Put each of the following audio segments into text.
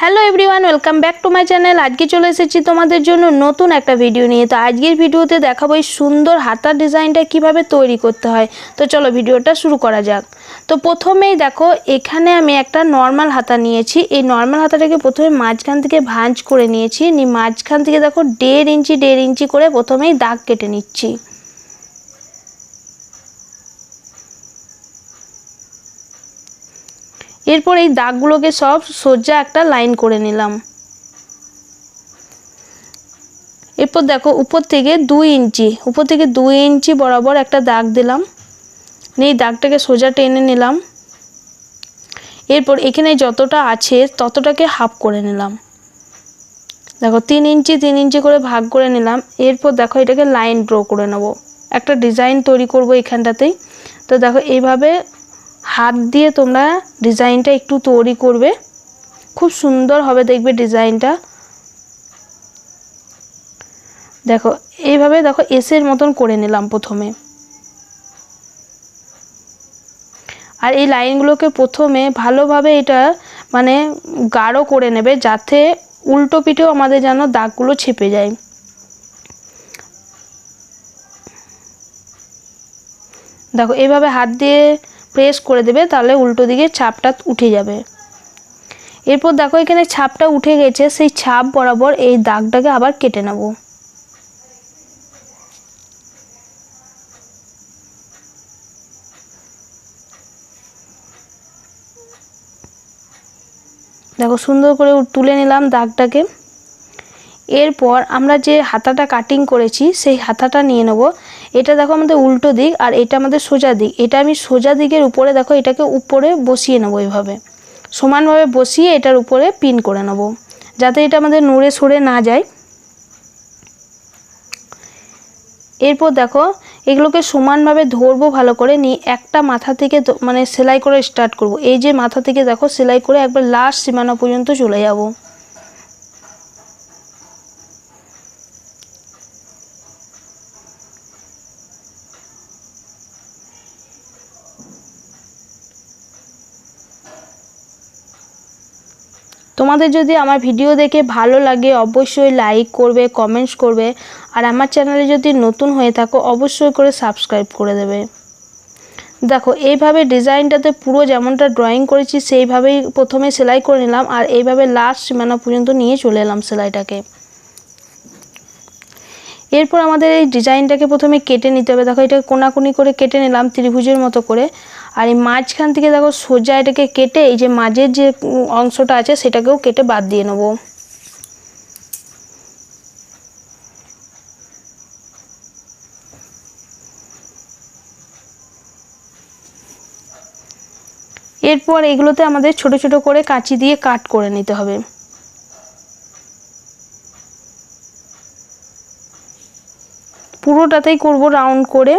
Hello everyone, welcome back to my channel. আজকে চলে এসেছি তোমাদের জন্য নতুন একটা ভিডিও নিয়ে। তো আজকের ভিডিওতে দেখাবো এই সুন্দর হাতার ডিজাইনটা কীভাবে তৈরি করতে হয়। তো চলো ভিডিওটা শুরু করা যাক। তো প্রথমেই দেখো, এখানে আমি একটা নর্মাল হাতা নিয়েছি। এই নর্মাল হাতাটাকে প্রথমে মাঝখান থেকে ভাঁজ করে নিয়েছি। নিয়ে মাঝখান থেকে দেখো, দেড় ইঞ্চি দেড় ইঞ্চি করে প্রথমেই দাগ কেটে নিচ্ছি। এরপর এই দাগগুলোকে সব সোজা একটা লাইন করে নিলাম। এরপর দেখো, উপর থেকে দুই ইঞ্চি, উপর থেকে দুই ইঞ্চি বরাবর একটা দাগ দিলাম। এই দাগটাকে সোজা টেনে নিলাম। এরপর এখানে যতটা আছে ততটাকে হাফ করে নিলাম। দেখো, তিন ইঞ্চি তিন ইঞ্চি করে ভাগ করে নিলাম। এরপর দেখো, এটাকে লাইন ড্র করে নেব। একটা ডিজাইন তৈরি করব এখানটাতেই। তো দেখো, এইভাবে হাত দিয়ে তোমরা ডিজাইনটা একটু তৈরি করবে। খুব সুন্দর হবে দেখবে ডিজাইনটা। দেখো, এইভাবে দেখো এসের মতন করে নিলাম প্রথমে। আর এই লাইনগুলোকে প্রথমে ভালোভাবে এটা মানে গাঢ় করে নেবে যাতে উল্টো পিঠেও আমাদের যেন দাগগুলো ছেপে যায়। দেখো এইভাবে হাত দিয়ে প্রেস করে দেবে, তাহলে উল্টো দিকে ছাপটা উঠে যাবে। এরপর দেখো এখানে ছাপটা উঠে গেছে, সেই ছাপ বরাবর এই দাগটাকে আবার কেটে নেব। দেখো সুন্দর করে তুলে নিলাম দাগটাকে। এরপর আমরা যে হাতাটা কাটিং করেছি, সেই হাতাটা নিয়ে নেব। এটা দেখো আমাদের উল্টো দিক আর এটা আমাদের সোজা দিক। এটা আমি সোজা দিকের উপরে দেখো এটাকে উপরে বসিয়ে নেব এইভাবে। সমানভাবে বসিয়ে এটার উপরে পিন করে নেব। যাতে এটা আমাদের নড়ে সরে না যায়। এরপর দেখো এগুলোকে সমানভাবে ধরবো ভালো করে নিয়ে একটা মাথা থেকে মানে সেলাই করে স্টার্ট করব। এই যে মাথা থেকে দেখো সেলাই করে একবার লাস্ট সীমানা পর্যন্ত চলে যাব। তোমাদের যদি আমার ভিডিও দেখে ভালো লাগে, অবশ্যই লাইক করবে কমেন্টস করবে। আর আমার চ্যানেলে যদি নতুন হয়ে থাকো, অবশ্যই করে সাবস্ক্রাইব করে দেবে। দেখো, এইভাবে ডিজাইনটাতে পুরো যেমনটা ড্রয়িং করেছি, সেইভাবেই প্রথমে সেলাই করে নিলাম আর এইভাবে লাস্ট সীমানা পর্যন্ত নিয়ে চলে এলাম সেলাইটাকে। এরপর আমাদের এই ডিজাইনটাকে প্রথমে কেটে নিতে হবে। দেখো, এটা কোনাকুনি করে কেটে নিলাম, ত্রিভুজের মতো করে। আর এই মাঝখান থেকে দেখো সোজা এটাকে কেটে এই যে মাঝের যে অংশটা আছে সেটাকেও কেটে বাদ দিয়ে নেব। এরপর এগুলোতে আমাদের ছোট ছোট করে কাঁচি দিয়ে কাট করে নিতে হবে। পুরোটাতেই করব রাউন্ড করে।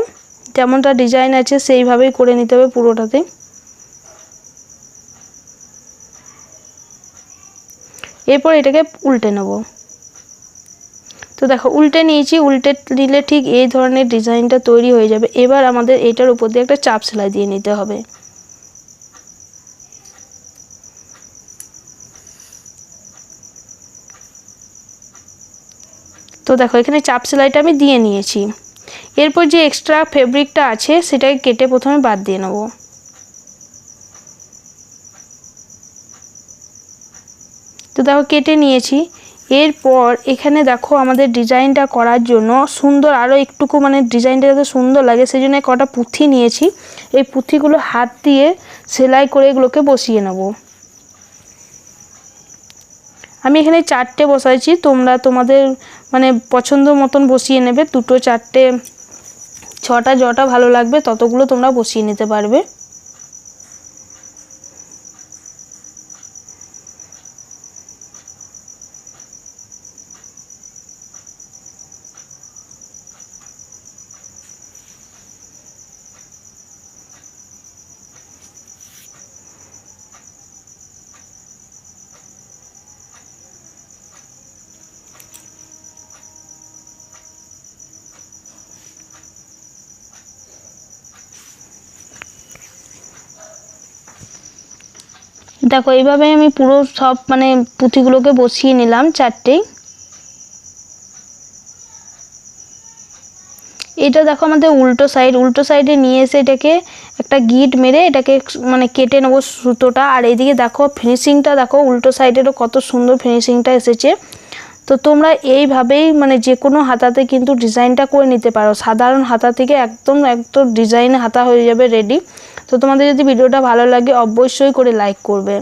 যেমনটা ডিজাইন আছে, সেইভাবেই করে নিতে হবে পুরোটাতে। এরপর এটাকে উল্টে নেব। তো দেখো, উল্টে নিয়েছি, উল্টে নিলে ঠিক এই ধরনের ডিজাইনটা তৈরি হয়ে যাবে। এবার আমাদের এটার উপর দিয়ে একটা চাপ সেলাই দিয়ে নিতে হবে। তো দেখো, এখানে চাপ সেলাইটা আমি দিয়ে নিয়েছি। এরপর যে এক্সট্রা ফেব্রিকটা আছে, সেটাকে কেটে প্রথমে বাদ দিয়ে নেব। তো দেখো, কেটে নিয়েছি। এরপর এখানে দেখো, আমাদের ডিজাইনটা করার জন্য সুন্দর আরও একটুকু মানে ডিজাইনটা যাতে সুন্দর লাগে সেই জন্য কটা পুঁথি নিয়েছি। এই পুঁথিগুলো হাত দিয়ে সেলাই করে এগুলোকে বসিয়ে নেব। আমি এখানে চারটে বসাইছি, তোমরা তোমাদের মানে পছন্দ মতন বসিয়ে নেবে। দুটো, চারটে ছটা জটা ভালো লাগবে ততগুলো তোমরা বসিয়ে নিতে পারবে। দেখো, এইভাবে আমি পুরো সব মানে পুঁথিগুলোকে বসিয়ে নিলাম চারটেই এটা দেখো আমাদের উল্টো সাইড, উল্টো সাইডে নিয়ে এসে এটাকে একটা গিট মেরে এটাকে মানে কেটে নেব সুতোটা। আর এইদিকে দেখো ফিনিশিংটা দেখো, উল্টো সাইডেরও কত সুন্দর ফিনিশিংটা এসেছে। তো তোমরা এইভাবেই মানে যে কোনো হাতাতে কিন্তু ডিজাইনটা করে নিতে পারো। সাধারণ হাতা থেকে একদম একদম ডিজাইন হাতা হয়ে যাবে রেডি তো তোমাদের যদি ভিডিওটা ভালো লাগে অবশ্যই করে লাইক করবে।